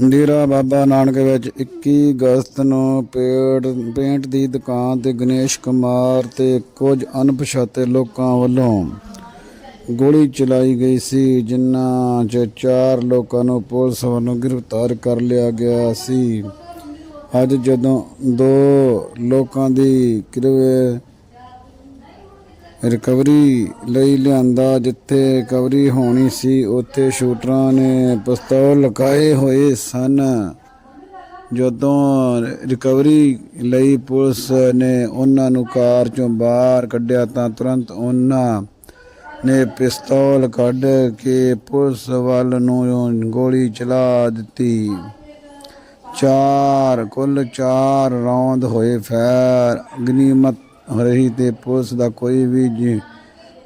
ਡੇਰਾ ਬਾਬਾ ਨਾਨਕ ਵਿੱਚ 21 ਅਗਸਤ ਨੂੰ ਪੇੜ ਪੇਂਟ ਦੀ ਦੁਕਾਨ ਤੇ ਗਣੇਸ਼ ਕੁਮਾਰ ਤੇ ਕੁਝ ਅਣਪਛਾਤੇ ਲੋਕਾਂ ਵੱਲੋਂ ਗੋਲੀ ਚਲਾਈ ਗਈ ਸੀ, ਜਿਨ੍ਹਾਂ 'ਚ ਚਾਰ ਲੋਕਾਂ ਨੂੰ ਪੁਲਿਸ ਵੱਲੋਂ ਗ੍ਰਿਫਤਾਰ ਕਰ ਲਿਆ ਗਿਆ ਸੀ। ਅੱਜ ਜਦੋਂ ਦੋ ਲੋਕਾਂ ਦੀ ਕਿਰਵੇ ਰਿਕਵਰੀ ਲਈ ਲਿਆਂਦਾ, ਜਿੱਥੇ ਰਿਕਵਰੀ ਹੋਣੀ ਸੀ, ਉੱਥੇ ਸ਼ੂਟਰਾਂ ਨੇ ਪਿਸਤੌਲ ਲਗਾਏ ਹੋਏ ਸਨ। ਜਦੋਂ ਰਿਕਵਰੀ ਲਈ ਪੁਲਿਸ ਨੇ ਉਹਨਾਂ ਨੂੰ ਕਾਰ ਚੋਂ ਬਾਹਰ ਕੱਢਿਆ, ਤਾਂ ਤੁਰੰਤ ਉਹਨਾਂ ਨੇ ਪਿਸਤੌਲ ਕੱਢ ਕੇ ਪੁਲਿਸ ਵੱਲ ਨੂੰ ਗੋਲੀ ਚਲਾ ਦਿੱਤੀ। ਚਾਰ, ਕੁੱਲ ਚਾਰ ਰੌਂਦ ਹੋਏ। ਫੈਰ ਗਨੀਮਤ ਰਹੀ ਤੇ ਪੁਲਿਸ ਦਾ ਕੋਈ ਵੀ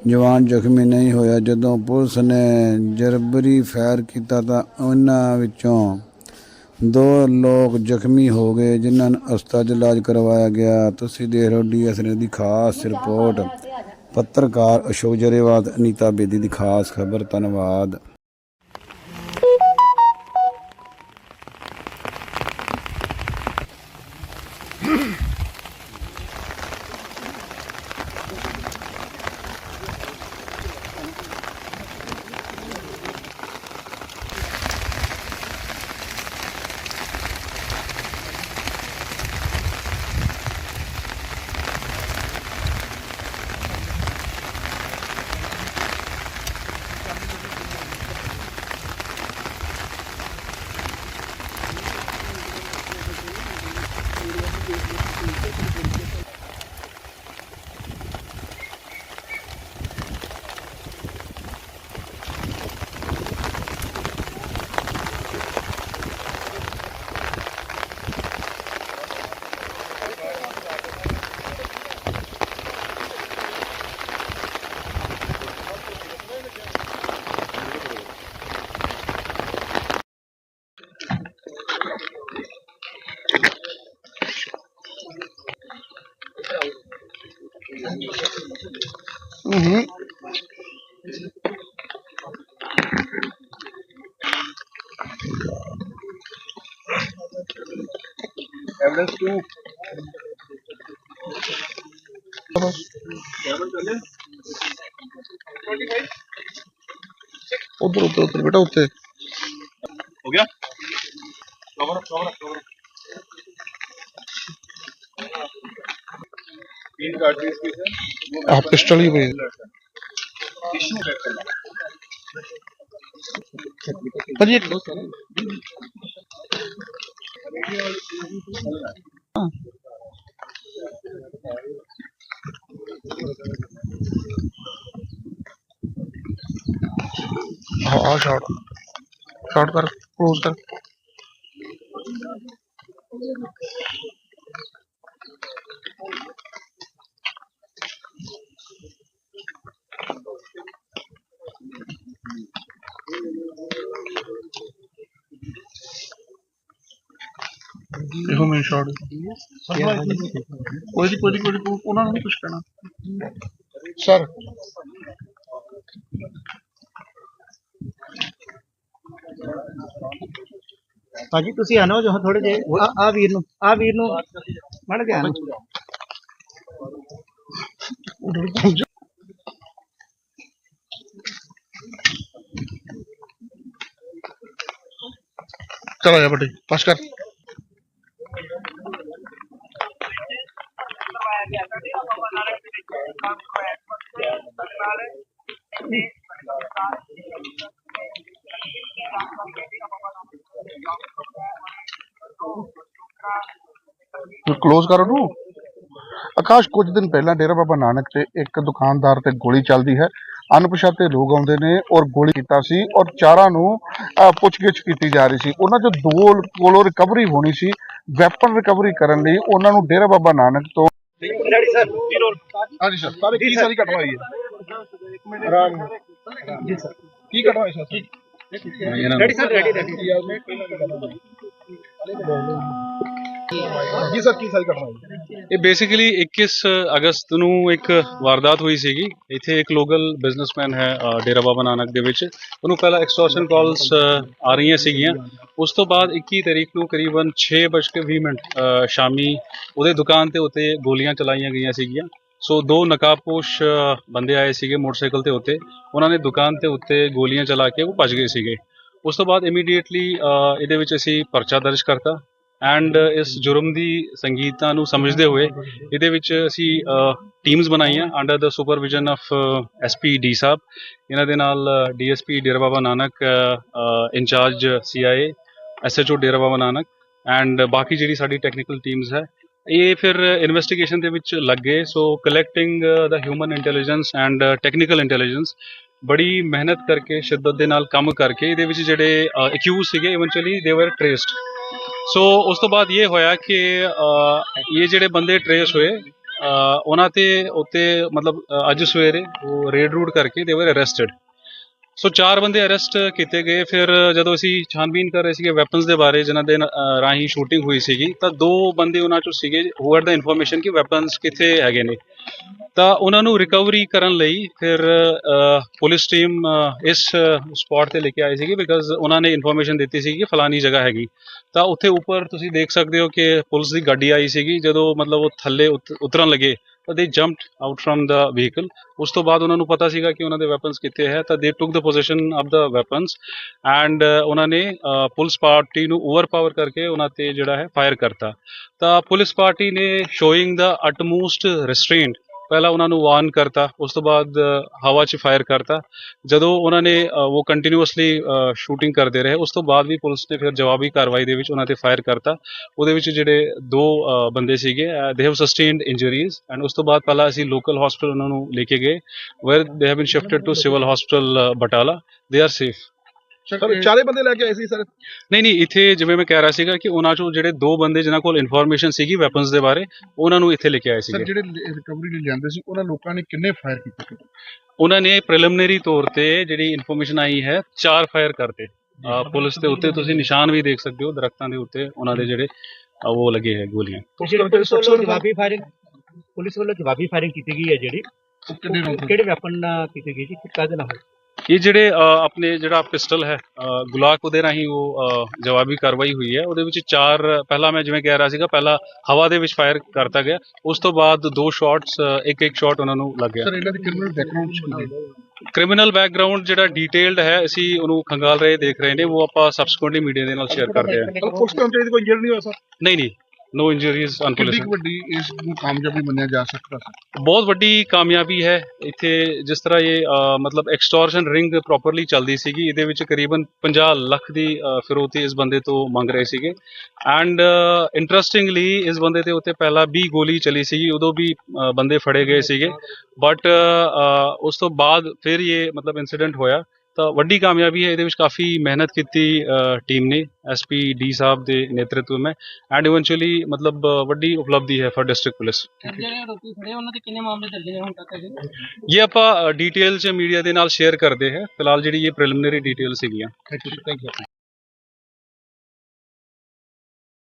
ਜਵਾਨ ਜ਼ਖਮੀ ਨਹੀਂ ਹੋਇਆ। ਜਦੋਂ ਪੁਲਿਸ ਨੇ ਜਰਬਰੀ ਫਾਇਰ ਕੀਤਾ ਤਾਂ ਉਹਨਾਂ ਵਿੱਚੋਂ ਦੋ ਲੋਕ ਜ਼ਖਮੀ ਹੋ ਗਏ, ਜਿਨ੍ਹਾਂ ਨੂੰ ਹਸਪਤਾਲ 'ਚ ਇਲਾਜ ਕਰਵਾਇਆ ਗਿਆ। ਤੁਸੀਂ ਦੇਖ ਰਹੇ ਹੋ ਡੀਐਸ ਦੀ ਖਾਸ ਰਿਪੋਰਟ। ਪੱਤਰਕਾਰ ਅਸ਼ੋਕ ਜਰੇਵਾਲ, ਅਨੀਤਾ ਬੇਦੀ ਦੀ ਖਾਸ ਖਬਰ। ਧੰਨਵਾਦ। Mhm. Evidence ਉਧਰ ਉਧਰ ਉਧਰ ਬੇਟਾ ਉੱਤੇ ਹੋ ਗਿਆ? ਕਵਰ ਕਵਰ ਕਵਰ तीन कार्ट्रिज की आप पिस्टल ही भेज टिश्यू पेपर पर ये हाँ शॉर्ट शॉर्ट कर क्लोज कर। ਇਹੋ ਮੇਨ ਸ਼ਾਟ ਕੋਈ ਕੋਈ ਕੋਈ ਉਹਨਾਂ ਨੂੰ ਨਹੀਂ ਕੁਝ ਕਹਿਣਾ ਸਰ ਭਾਜੀ ਤੁਸੀਂ ਆਨੋ ਜੋ ਥੋੜੇ ਜੇ ਆ ਆ ਵੀਰ ਨੂੰ ਆ ਵੀਰ ਨੂੰ ਮੜ ਗਿਆ ਨੂੰ ਚਲ ਆ ਬੇਟੇ ਪਾਸ ਕਰ। ਕਲੋਜ਼ ਕਰ ਉਹਨੂੰ। ਆਕਾਸ਼ ਕੁਝ ਦਿਨ ਪਹਿਲਾਂ ਡੇਰਾ ਬਾਬਾ ਨਾਨਕ ਤੇ ਇੱਕ ਦੁਕਾਨਦਾਰ ਤੇ ਗੋਲੀ ਚੱਲਦੀ ਹੈ। ਅਣਪਛਾਤੇ ਲੋਕ ਆਉਂਦੇ ਨੇ ਔਰ ਗੋਲੀ ਕੀਤਾ ਸੀ ਔਰ ਚਾਰਾਂ ਨੂੰ ਪੁੱਛਗਿੱਛ ਕੀਤੀ ਜਾ ਰਹੀ ਸੀ। ਉਹਨਾਂ ਚੋਂ ਦੋ ਕੋਲੋਂ ਰਿਕਵਰੀ ਹੋਣੀ ਸੀ। ਵੈਪਨ ਰਿਕਵਰੀ ਕਰਨ ਲਈ ਉਹਨਾਂ ਨੂੰ ਡੇਰਾ ਬਾਬਾ ਨਾਨਕ ਤੋਂ ਡੈਡੀ ਸਰ ਜ਼ੀਰੋ ਹਾਂਜੀ ਸਰ ਸਾਰੇ ਕੀ ਸਾਰੀ। ਕਟਵਾਈ ਹੈ? ਆਰਾਮ ਜੀ ਸਰ। ਕੀ ਕਟਵਾਈ sir? Daddy sir ready ready ਜੀ ਸਰ ਕੀ ਸਾਰੀ ਘਟਨਾ ਹੋਈ? ਇਹ ਬੇਸਿਕਲੀ 21 ਅਗਸਤ ਨੂੰ ਇੱਕ ਵਾਰਦਾਤ ਹੋਈ ਸੀਗੀ। ਇੱਥੇ ਇੱਕ ਲੋਕਲ ਬਿਜ਼ਨਸਮੈਨ ਹੈ ਡੇਰਾ ਬਾਬਾ ਨਾਨਕ ਦੇ ਵਿੱਚ। ਉਹਨੂੰ ਪਹਿਲਾਂ ਐਕਸਟੋਰਸ਼ਨ ਕਾਲਸ ਆ ਰਹੀਆਂ ਸੀਗੀਆਂ। ਉਸ ਤੋਂ ਬਾਅਦ 21 ਤਰੀਕ ਨੂੰ ਕਰੀਬਨ 6:20 ਮਿੰਟ ਸ਼ਾਮੀ ਉਹਦੇ ਦੁਕਾਨ ਤੇ ਉੱਤੇ ਗੋਲੀਆਂ ਚਲਾਈਆਂ ਗਈਆਂ ਸੀਗੀਆਂ। ਸੋ ਦੋ ਨਕਾਬਪੋਸ਼ ਅ, ਬੰਦੇ ਆਏ ਸੀਗੇ ਮੋਟਰਸਾਈਕਲ ਤੇ ਉੱਤੇ। ਉਹਨਾਂ ਨੇ ਦੁਕਾਨ ਤੇ ਉੱਤੇ ਗੋਲੀਆਂ ਚਲਾ ਕੇ ਉਹ ਭੱਜ ਗਏ ਸੀਗੇ। ਉਸ ਤੋਂ ਬਾਅਦ ਇਮੀਡੀਏਟਲੀ ਇਹਦੇ ਵਿੱਚ ਅਸੀਂ ਪਰਚਾ ਦਰਜ ਕਰਤਾ। ਐਂਡ uh, ਇਸ ਜੁਰਮ ਦੀ ਸੰਗੀਤਾਂ ਨੂੰ ਸਮਝਦੇ ਹੋਏ ਇਹਦੇ ਵਿੱਚ ਅਸੀਂ ਟੀਮਸ ਬਣਾਈਆਂ under the supervision of SP D ਸਾਹਿਬ। ਇਹਨਾਂ ਦੇ ਨਾਲ DSP Dera Baba Nanak in charge CIA SHO Dera Baba Nanak. And ਬਾਕੀ ਜਿਹੜੀ ਸਾਡੀ ਟੈਕਨੀਕਲ ਟੀਮਸ ਹੈ, ਇਹ ਫਿਰ ਇਨਵੈਸਟੀਗੇਸ਼ਨ ਦੇ ਵਿੱਚ ਲੱਗੇ। So collecting the human intelligence and technical intelligence ਬੜੀ ਮਿਹਨਤ ਕਰਕੇ, ਸ਼ਿੱਦਤ ਦੇ ਨਾਲ ਕੰਮ ਕਰਕੇ, ਇਹਦੇ ਵਿੱਚ ਜਿਹੜੇ ਅਕਿਊਜ਼ ਸੀਗੇ ਇਵੈਂਚੁਅਲੀ ਦੇ ਵਰ ਟ੍ਰੇਸਡ ਸੋ ਉਸ ਤੋਂ ਬਾਅਦ ਇਹ ਹੋਇਆ ਕਿ ਇਹ ਜਿਹੜੇ ਬੰਦੇ ਟ੍ਰੇਸ ਹੋਏ ਅ, ਉਹਨਾਂ ਤੇ ਉੱਤੇ ਮਤਲਬ ਅੱਜ ਸਵੇਰੇ ਉਹ ਰੇਡ ਰੂਡ ਕਰਕੇ ਦੇ ਵਰ ਅਰੈਸਟਡ ਸੋ ਚਾਰ ਬੰਦੇ ਅਰੈਸਟ ਕੀਤੇ ਗਏ। ਫਿਰ ਜਦੋਂ ਅਸੀਂ ਛਾਨਬੀਨ ਕਰ ਰਹੇ ਸੀਗੇ ਵੈਪਨਸ ਦੇ ਬਾਰੇ ਜਿਨ੍ਹਾਂ ਦੇ ਅ, ਰਾਹੀਂ ਸ਼ੂਟਿੰਗ ਹੋਈ ਸੀਗੀ ਤਾਂ ਦੋ ਬੰਦੇ ਉਹਨਾਂ ਚੋਂ ਸੀਗੇ ਹੂ ਆਰ ਦਾ ਇਨਫੋਰਮੇਸ਼ਨ ਕਿ ਵੈਪਨਸ ਕਿੱਥੇ ਹੈਗੇ ਨੇ। ਤਾਂ ਉਹਨਾਂ ਨੂੰ ਰਿਕਵਰੀ ਕਰਨ ਲਈ ਫਿਰ ਅ, ਪੁਲਿਸ ਟੀਮ ਅ, ਇਸ ਸਪੌਟ ਤੇ ਲੈ ਕੇ ਆਈ ਸੀਗੀ ਬਿਕਾਜ਼ ਉਹਨਾਂ ਨੇ ਇਨਫੋਰਮੇਸ਼ਨ ਦਿੱਤੀ ਸੀ ਕਿ ਫਲਾਨੀ ਜਗ੍ਹਾ ਹੈਗੀ। ਤਾਂ ਉੱਥੇ ਉੱਪਰ ਤੁਸੀਂ ਦੇਖ ਸਕਦੇ ਹੋ ਕਿ ਪੁਲਿਸ ਦੀ ਗੱਡੀ ਆਈ ਸੀਗੀ ਜਦੋਂ ਮਤਲਬ ਉਹ ਥੱਲੇ ਉਤ- ਉਤਰਨ ਲੱਗੇ। ਤਾਂ they jumped out from the vehicle ਉਸ ਤੋਂ ਬਾਅਦ ਉਹਨਾਂ ਨੂੰ ਪਤਾ ਸੀਗਾ ਕਿ ਉਹਨਾਂ ਦੇ ਵੈਪਨਸ ਕਿੱਥੇ ਹੈ, ਤਾਂ they took the position of the weapons and ਉਹਨਾਂ ਨੇ ਪੁਲਿਸ ਪਾਰਟੀ ਨੂੰ ਓਵਰਪਾਵਰ ਕਰਕੇ ਉਹਨਾਂ ਤੇ ਜਿਹੜਾ ਹੈ ਫਾਇਰ ਕਰਤਾ। ਤਾਂ ਪੁਲਿਸ ਪਾਰਟੀ ਨੇ ਸ਼ੋਇੰਗ ਦਾ ਅਟਮੋਸਟ ਰਿਸਟ੍ਰੇਂਟ ਪਹਿਲਾਂ ਉਹਨਾਂ ਨੂੰ ਵਾਰਨ ਕਰਤਾ, ਉਸ ਤੋਂ ਬਾਅਦ ਹਵਾ 'ਚ ਫਾਇਰ ਕਰਤਾ। ਜਦੋਂ ਉਹਨਾਂ ਨੇ ਉਹ ਕੰਟੀਨਿਊਸਲੀ ਸ਼ੂਟਿੰਗ ਕਰਦੇ ਰਹੇ, ਉਸ ਤੋਂ ਬਾਅਦ ਵੀ ਪੁਲਿਸ ਨੇ ਫਿਰ ਜਵਾਬੀ ਕਾਰਵਾਈ ਦੇ ਵਿੱਚ ਉਹਨਾਂ ਤੇ ਫਾਇਰ ਕਰਤਾ। ਉਹਦੇ ਵਿੱਚ ਜਿਹੜੇ ਦੋ ਬੰਦੇ ਸੀਗੇ they have sustained injuries and ਉਸ ਤੋਂ ਬਾਅਦ ਪਹਿਲਾਂ ਅਸੀਂ ਲੋਕਲ ਹਸਪੀਟਲ ਉਹਨਾਂ ਨੂੰ ਲੈ ਕੇ ਗਏ where they have been shifted to civil hospital Batala. They are safe sir ਚਾਰੇ ਬੰਦੇ ਲੈ ਕੇ ਆਏ ਸੀ ਸਰ ਨਹੀਂ ਨਹੀਂ ਇੱਥੇ ਜਿਵੇਂ ਮੈਂ ਕਹਿ ਰਿਹਾ ਸੀਗਾ ਕਿ ਉਹਨਾਂ ਚੋਂ ਜਿਹੜੇ ਦੋ ਬੰਦੇ ਜਿਨ੍ਹਾਂ ਕੋਲ ਇਨਫੋਰਮੇਸ਼ਨ ਸੀਗੀ ਵੈਪਨਸ ਦੇ ਬਾਰੇ ਉਹਨਾਂ ਨੂੰ ਇੱਥੇ ਲੈ ਕੇ ਆਏ ਸਰ ਸੀਗੇ। ਜਿਹੜੇ ਰਿਕਵਰੀ ਲਈ ਜਾਂਦੇ ਸੀ ਉਹਨਾਂ ਲੋਕਾਂ ਨੇ ਕਿੰਨੇ ਫਾਇਰ ਕੀਤੇ? ਉਹਨਾਂ ਨੇ ਪ੍ਰੀਲਿਮਿਨਰੀ ਤੌਰ ਤੇ ਜਿਹੜੀ ਇਨਫੋਰਮੇਸ਼ਨ ਆਈ ਹੈ ਚਾਰ ਫਾਇਰ ਕਰਤੇ। ਅਹ ਪੁਲਿਸ ਦੇ ਉੱਤੇ ਤੁਸੀਂ ਨਿਸ਼ਾਨ ਵੀ ਦੇਖ ਸਕਦੇ ਹੋ ਦਰਖਤਾਂ ਦੇ ਉੱਤੇ ਉਹਨਾਂ ਦੇ ਜਿਹੜੇ ਅਹ ਉਹ ਲੱਗੇ ਹੈ ਗੋਲੀਆਂ। ਪੁਲਿਸ ਵੱਲੋਂ ਜਵਾਬੀ ਫਾਇਰਿੰਗ ਪੁਲਿਸ ਵੱਲੋਂ ਜਵਾਬੀ ਫਾਇਰਿੰਗ ਕੀਤੀ ਗਈ ਹੈ ਜਿਹੜੀ? ਕਿਹੜੇ ਵੈਪਨ ਨਾਲ ਕੀਤੀ ਗਈ ਜੀ ਕਾਹਦੇ ਨਾਲ? ਹੋਈ ਇਹ ਜਿਹੜੇ ਆਪਣੇ ਜਿਹੜਾ ਪਿਸਟਲ ਹੈ ਗੁਲਾਕ ਉਹਦੇ ਰਾਹੀਂ ਉਹ ਜਵਾਬੀ ਕਾਰਵਾਈ ਹੋਈ ਹੈ। ਉਹਦੇ ਵਿੱਚ ਚਾਰ ਪਹਿਲਾਂ ਮੈਂ ਜਿਵੇਂ ਕਹਿ ਰਿਹਾ ਸੀਗਾ ਪਹਿਲਾਂ ਹਵਾ ਦੇ ਵਿੱਚ ਫਾਇਰ ਕਰਤਾ ਗਿਆ। ਉਸ ਤੋਂ ਬਾਅਦ ਦੋ ਸ਼ਾਟਸ ਇੱਕ ਇੱਕ ਸ਼ਾਟ ਉਹਨਾਂ ਨੂੰ ਲੱਗ ਗਿਆ। ਸਰ ਇਹਨਾਂ ਦੀ ਕ੍ਰਿਮੀਨਲ ਬੈਕਗ੍ਰਾਉਂਡ ਸੀ ਕ੍ਰਿਮੀਨਲ ਬੈਕਗ੍ਰਾਉਂਡ ਜਿਹੜਾ ਡਿਟੇਲਡ ਹੈ ਅਸੀਂ ਉਹਨੂੰ ਖੰਗਾਲ ਰਹੇ ਦੇਖ ਰਹੇ ਨੇ। ਉਹ ਆਪਾਂ ਸਬਸਕੁਐਂਟਲੀ ਮੀਡੀਆ ਦੇ ਨਾਲ ਸ਼ੇਅਰ ਕਰਦੇ ਹਾਂ। ਪੁਲਿਸ ਕੰਟਰੀ ਕੋਈ ਇੰਜਰ ਨਹੀਂ ਹੋਇਆ ਸਰ ਨਹੀਂ ਨਹੀਂ। ਨੋ ਇੰਜਰੀਜ਼ ਕਿੰਨੀ ਕੁ ਵੱਡੀ ਇਸ ਨੂੰ ਕਾਮਯਾਬੀ ਮੰਨਿਆ ਜਾ ਸਕਦਾ ਸਰ ਬਹੁਤ ਵੱਡੀ ਕਾਮਯਾਬੀ ਹੈ। ਇੱਥੇ ਜਿਸ ਤਰ੍ਹਾਂ ਇਹ ਮਤਲਬ ਐਕਸਟੋਰਸ਼ਨ ਰਿੰਗ ਪ੍ਰੋਪਰਲੀ ਚੱਲਦੀ ਸੀਗੀ ਇਹਦੇ ਵਿੱਚ ਕਰੀਬਨ 50 ਲੱਖ ਦੀ ਫਿਰੌਤੀ ਇਸ ਬੰਦੇ ਤੋਂ ਮੰਗ ਰਹੇ ਸੀਗੇ। ਐਂਡ ਇੰਟਰਸਟਿੰਗਲੀ ਇਸ ਬੰਦੇ ਦੇ ਉੱਤੇ ਪਹਿਲਾਂ 20 ਗੋਲੀ ਚਲੀ ਸੀਗੀ ਉਦੋਂ ਵੀ ਬੰਦੇ ਫੜੇ ਗਏ ਸੀਗੇ। ਬਟ ਉਸ ਤੋਂ ਬਾਅਦ ਫਿਰ ਇਹ ਮਤਲਬ ਇਨਸੀਡੈਂਟ ਹੋਇਆ। ਤਾਂ ਵੱਡੀ ਕਾਮਯਾਬੀ ਹੈ ਇਹਦੇ ਵਿੱਚ ਕਾਫੀ ਮਿਹਨਤ ਕੀਤੀ ਟੀਮ ਨੇ ਐਸਪੀ ਡੀ ਸਾਹਿਬ ਦੇ ਨੇਤਰਤਵ में ਐਂਡ ਇਵੈਂਚੁਅਲੀ ਮਤਲਬ ਵੱਡੀ ਉਪਲਬਧੀ ਹੈ ਫॉर ਡਿਸਟ੍ਰਿਕਟ ਪੁਲਿਸ ਜਿਹੜੇ ਆਰੋਪੀ ਫੜੇ ਉਹਨਾਂ ਦੇ ਕਿੰਨੇ ਮਾਮਲੇ ਦਰਜ ਹੁਣ ਤੱਕ ਅਜੇ? ਇਹ ਆਪਾਂ ਡਿਟੇਲ ਚ ਮੀਡੀਆ ਦੇ ਨਾਲ ਸ਼ੇਅਰ ਕਰਦੇ ਹਾਂ। ਫਿਲਹਾਲ ਜਿਹੜੀ ਇਹ ਪ੍ਰੀਲਿਮਿਨਰੀ ਡਿਟੇਲ ਸੀਗੀਆਂ। Thank you thank you